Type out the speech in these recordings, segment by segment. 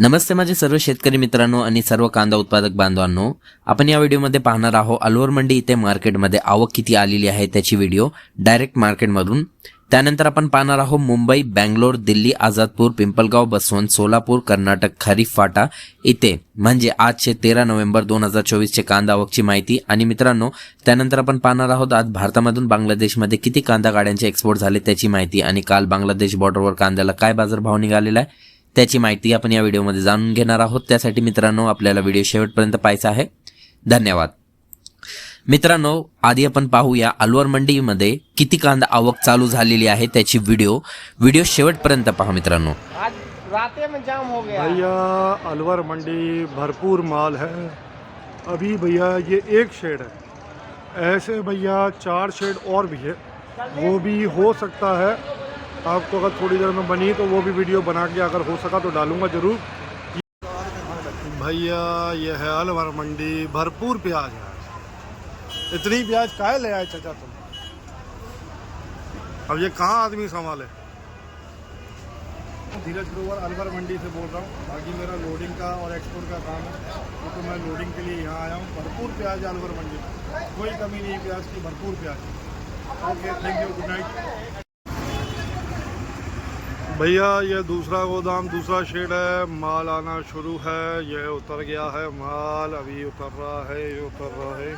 नमस्ते माझे सर्व शेतकरी मित्रांनो आणि सर्व कांदा उत्पादक बांधवांनो. आपण या व्हिडिओमध्ये पाहणार आहोत अलवर मंडी इथे मार्केटमध्ये आवक किती आलेली आहे त्याची व्हिडिओ डायरेक्ट मार्केटमधून. त्यानंतर आपण पाहणार आहोत मुंबई बँगलोर दिल्ली आझादपूर पिंपलगाव बसवंत सोलापूर कर्नाटक खरीफ फाटा इथे. म्हणजे आजचे तेरा नोव्हेंबर दोन हजार चोवीसचे कांदा आवकची माहिती. आणि मित्रांनो त्यानंतर आपण पाहणार आहोत आज भारतामधून बांगलादेशमध्ये किती कांदा गाड्यांचे एक्सपोर्ट झाले त्याची माहिती. आणि काल बांगलादेश बॉर्डरवर कांद्याला काय बाजारभाव निघालेला आहे? त्याची माहिती आपण या व्हिडिओमध्ये जाणून घेणार आहोत. त्यासाठी मित्रांनो आपल्याला व्हिडिओ शेवटपर्यंत पाहायचा आहे. धन्यवाद. मित्रांनो आधी आपण पाहूया अलवर मंडीमध्ये किती कांदा आवक चालू झालेली आहे त्याची व्हिडिओ. व्हिडिओ शेवटपर्यंत पहा मित्रांनो. आज रातें में जाम हो गया. भैया अलवर मंडी भरपूर माल है। अभी भैया ये एक शेड है। ऐसे भैया चार शेड और भी है। वो भी हो सकता है आपको अगर थोड़ी देर में बनी तो वो भी वीडियो बना के अगर हो सका तो डालूँगा ज़रूर। भैया ये है अलवर मंडी भरपूर प्याज है। इतनी प्याज काहे ले आए चाचा तुम? अब ये कहाँ आदमी संभाले? धीरज ग्रोवर अलवर मंडी से बोल रहा हूँ। बाकी मेरा लोडिंग का और एक्सपोर्ट का काम है तो, मैं लोडिंग के लिए यहाँ आया हूँ। भरपूर प्याज अलवर मंडी कोई कमी नहीं प्याज की भरपूर प्याज। Okay thank you good night भैया, ये दूसरा गोदाम, दूसरा शेड है। माल आना शुरू है। ये उतर गया है माल। अभी उतर रहा है, ये उतर रहा है।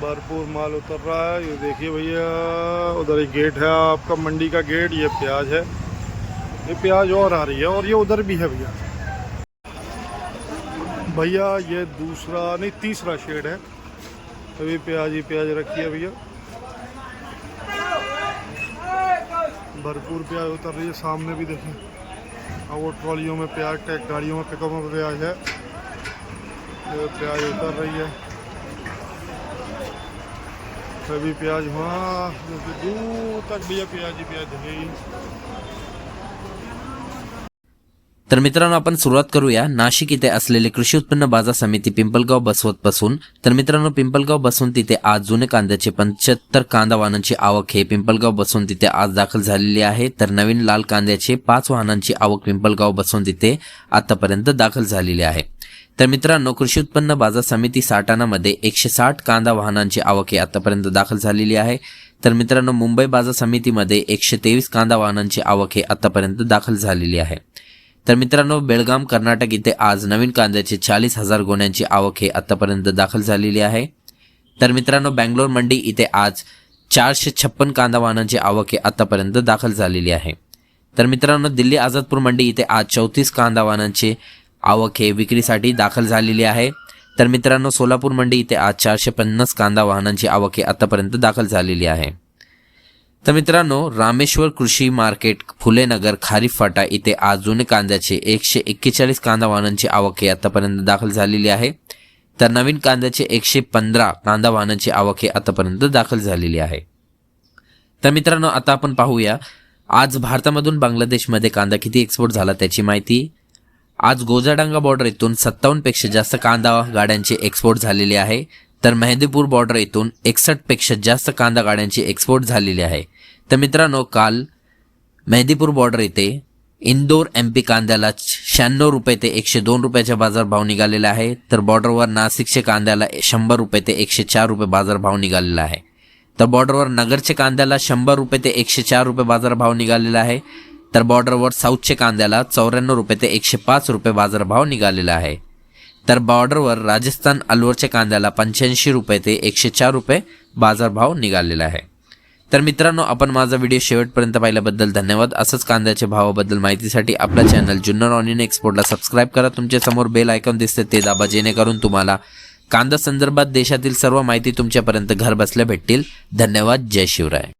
भरपूर माल उतर रहा है। ये देखिए भैया, उधर एक गेट है आपका, मंडी का गेट। ये प्याज है। ये प्याज और आ रही है और ये उधर भी है भैया। भैया, ये दूसरा, नहीं, तीसरा शेड है। अभी प्याज ही प्याज रखी है भैया। भरपूर प्याज उतर रही है। सामने भी देखें। और वो ट्रॉलियों में प्याज टैक, गाड़ियों में पिकअपों में प्याज है। प्याज उतर रही है। अभी प्याज वहाँ दूर तक भैया प्याज ही प्याज दिखेगी तर मित्रांनो आपण सुरुवात करूया. नाशिक इथे असलेले कृषी उत्पन्न बाजार समिती पिंपलगाव बसवत पासून तर मित्रांनो पिंपलगाव बसून तिथे आज जुने कांद्याचे पंच्याहत्तर कांदा वाहनांची आवक हे पिंपलगाव बसून तिथे आज दाखल झालेली आहे. तर नवीन लाल कांद्याचे पाच वाहनांची आवक पिंपलगाव बसून तिथे आतापर्यंत दाखल झालेली आहे. तर मित्रांनो कृषी उत्पन्न बाजार समिती साठाणामध्ये एकशे साठ कांदा वाहनांची आवक ही आतापर्यंत दाखल झालेली आहे. तर मित्रांनो मुंबई बाजार समितीमध्ये एकशे तेवीस कांदा वाहनांची आवक ही आतापर्यंत दाखल झालेली आहे. तर मित्रांनो बेळगाम कर्नाटक इथे आज नवीन कांद्याचे चाळीस हजार गोण्यांची आवक हे आतापर्यंत दाखल झालेली आहे. तर मित्रांनो बँगलोर मंडी इथे आज चारशे छप्पन कांदा वाहनांची आवक हे आतापर्यंत दाखल झालेली आहे. तर मित्रांनो दिल्ली आझादपूर मंडी इथे आज चौतीस कांदा वाहनांची आवक हे विक्रीसाठी दाखल झालेली आहे. तर मित्रांनो सोलापूर मंडी इथे आज चारशे पन्नास कांदा वाहनांची आवक हे आतापर्यंत दाखल झालेली आहे. तर मित्रांनो रामेश्वर कृषी मार्केट फुलेनगर खारीफ फाटा इथे आज जुने कांद्याचे एकशे एक्केचाळीस कांदा वाहनांची आवक ही आतापर्यंत दाखल झालेली आहे. तर नवीन कांद्याचे एकशे पंधरा कांदा वाहनांची आवक ही आतापर्यंत दाखल झालेली आहे. तर मित्रांनो आता आपण पाहूया आज भारतामधून बांगलादेशमध्ये कांदा किती एक्सपोर्ट झाला त्याची माहिती. आज गोजाडांगा बॉर्डर इथून सत्तावन्नपेक्षा जास्त कांदा गाड्यांचे एक्सपोर्ट झालेले आहे. तर मेहदीपूर बॉर्डर इथून एकसष्टपेक्षा जास्त कांदा गाड्यांची एक्सपोर्ट झालेली आहे. तर मित्रांनो काल मेहदीपूर बॉर्डर इथे इंदोर एम पी कांद्याला शहाण्णव रुपये ते एकशे दोन रुपयाचा बाजारभाव निघालेला आहे. तर बॉर्डरवर नाशिकचे कांद्याला शंभर रुपये ते एकशे चार रुपये बाजारभाव निघालेला आहे. तर बॉर्डरवर नगरचे कांद्याला शंभर रुपये ते एकशे चार रुपये बाजारभाव निघालेला आहे. तर बॉर्डरवर साऊथचे कांद्याला चौऱ्याण्णव रुपये ते एकशे पाच रुपये बाजारभाव निघालेला आहे. तर बॉर्डरवर राजस्थान अलवरच्या कांद्याला पंच्याऐंशी रुपये ते एकशे चार रुपये बाजारभाव निघालेला आहे. तर मित्रांनो आपण माझा व्हिडिओ शेवटपर्यंत पाहिल्याबद्दल धन्यवाद. असंच कांद्याच्या भावाबद्दल माहितीसाठी आपला चॅनल जुन्नर ऑनियन एक्सपोर्टला सबस्क्राईब करा. तुमच्यासमोर बेल आयकॉन दिसते ते दाबा जेणेकरून तुम्हाला कांदा संदर्भात देशातील सर्व माहिती तुमच्यापर्यंत घरबसल्या भेटतील. धन्यवाद. जय शिवराय.